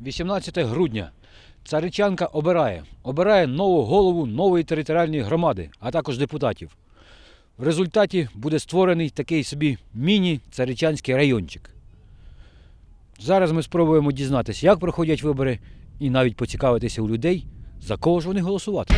18 грудня. Царичанка обирає. Обирає нову голову нової територіальної громади, а також депутатів. В результаті буде створений такий собі міні-царичанський райончик. Зараз ми спробуємо дізнатися, як проходять вибори, і навіть поцікавитися у людей, за кого ж вони голосувати.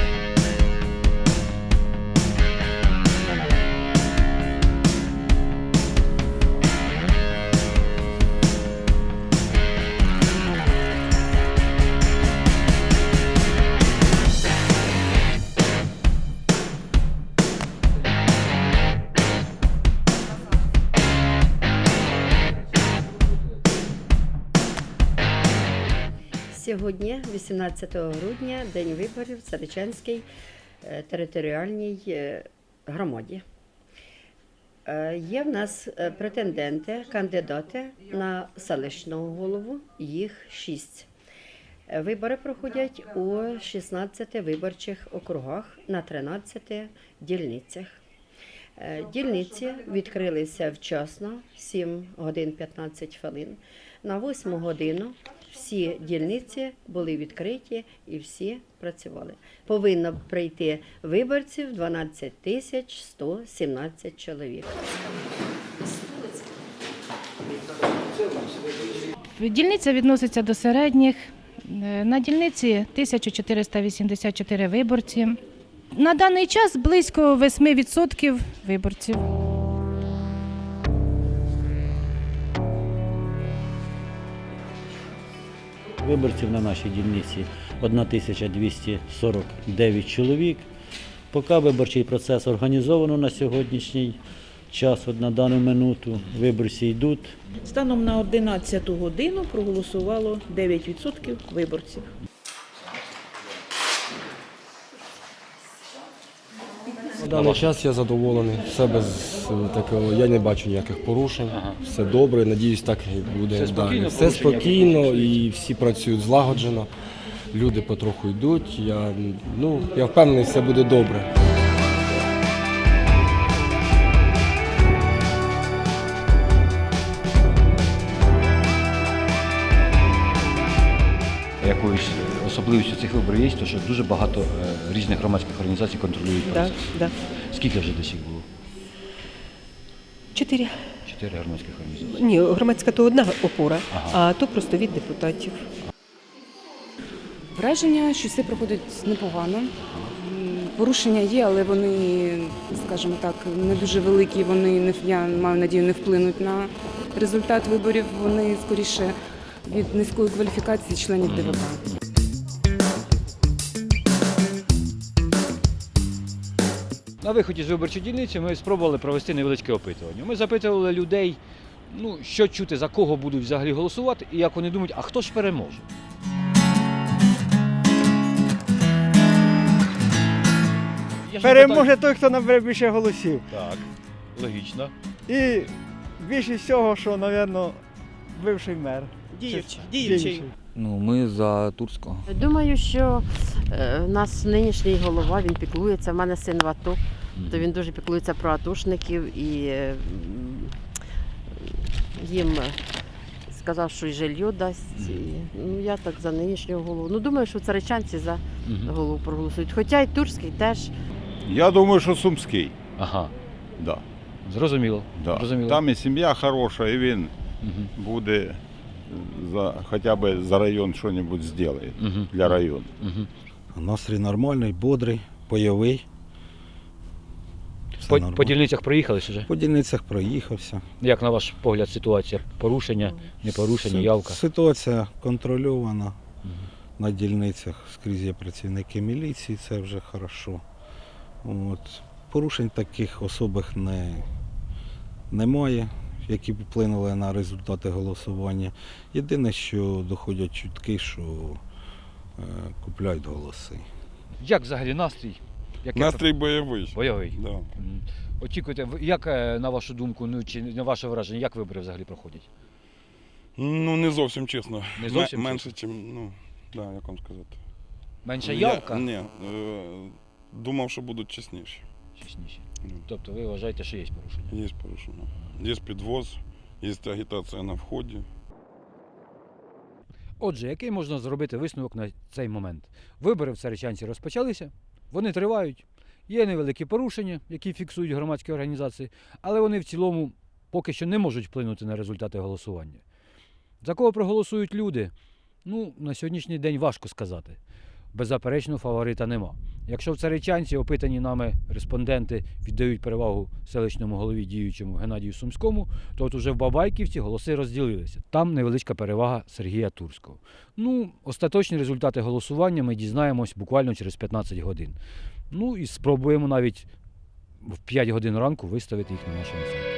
Сьогодні, 18 грудня, день виборів в Царичанській е, територіальній е, громаді. Е, Є в нас претенденти, кандидати на селищного голову, їх шість. Вибори проходять у 16 виборчих округах на 13 дільницях. Дільниці відкрилися вчасно, 7 годин 15 хвилин. На 8 годину всі дільниці були відкриті і всі працювали. Повинно прийти виборців 12 тисяч 117 чоловік. Дільниця відноситься до середніх. Е, На дільниці 1484 виборці. На даний час близько 8% виборців. Виборців на нашій дільниці 1249 чоловік. Поки виборчий процес організовано на сьогоднішній час, от на дану минуту, виборці йдуть. Станом на 11 годину проголосувало 9% виборців. На даний час я задоволений. Все без е, такого, я не бачу ніяких порушень. Все добре, надіюсь, так і буде Все спокійно, далі. Все спокійно і всі працюють злагоджено. Люди потроху йдуть. Я, ну, я впевнений, все буде добре. Особливістю цих виборів є, то що дуже багато е, різних громадських організацій контролюють Так, процес. да. Скільки вже десь їх було? Чотири. Чотири громадських організацій. Ні, громадська то одна опора, Ага. а то просто від депутатів. Враження, що все проходить непогано. М, Порушення є, але вони, скажімо так, не дуже великі. Вони не я маю надію, не вплинуть на результат виборів. Вони скоріше від низької кваліфікації членів ДВК. На виході з виборчої дільниці ми спробували провести невеличке опитування. Ми запитували людей, ну, що чути, за кого будуть взагалі голосувати, і як вони думають, а хто ж переможе. Переможе той, хто набере більше голосів. Так, логічно. І більшість всього, що, мабуть, бивший мер. Діючий. Діючий. Ну, ми за Турського. Думаю, що е, у нас нинішній голова він піклується. У мене син в АТО, то він дуже піклується про атошників і їм сказав, що і жилье дасть. І, ну, я так за нинішнього голову. Ну, думаю, що царичанці за голову проголосують. Хоча й Турський теж. Я думаю, що Сумський. Ага, Да, зрозуміло. да. Зрозуміло. Там і сім'я хороша, і він Мгм. буде за, хоча б за район щось зробить Мгм. для району. Мгм. Настрій нормальний, бодрий, бойовий. Все По, нормально. по дільницях проїхались вже? По дільницях проїхався. Як на ваш погляд ситуація? Порушення, не порушення, Си- явка? Ситуація контрольована. На дільницях скрізь є працівники міліції, це вже хорошо. От. Порушень таких особих не, немає, які б вплинули на результати голосування. Єдине, що доходять чутки, що е, купляють голоси. Як взагалі настрій? Яке Настрій бойовий. Бойовий. Да. М. Очікуєте, ви- як е, на вашу думку, ну чи на ваше враження, як вибори взагалі проходять? Ну, не зовсім чесно. Не зовсім Менше, ніж, ну, да, як вам сказати. Менша Я- явка? Ні, е, думав, що будуть чесніші. Чесніші. Ну. Тобто ви вважаєте, що є порушення? Є порушення. Є підвоз, є агітація на вході. Отже, який можна зробити висновок на цей момент? Вибори в Царичанці розпочалися, вони тривають, є невеликі порушення, які фіксують громадські організації, але вони в цілому поки що не можуть вплинути на результати голосування. За кого проголосують люди? Ну, на сьогоднішній день важко сказати. Беззаперечно, фаворита нема. Якщо в Царичанці опитані нами респонденти віддають перевагу селищному голові діючому Геннадію Сумському, то от уже в Бабайківці голоси розділилися. Там невеличка перевага Сергія Турського. Ну, остаточні результати голосування ми дізнаємось буквально через 15 годин. Ну і спробуємо навіть в 5 годин ранку виставити їх на нашому сайті.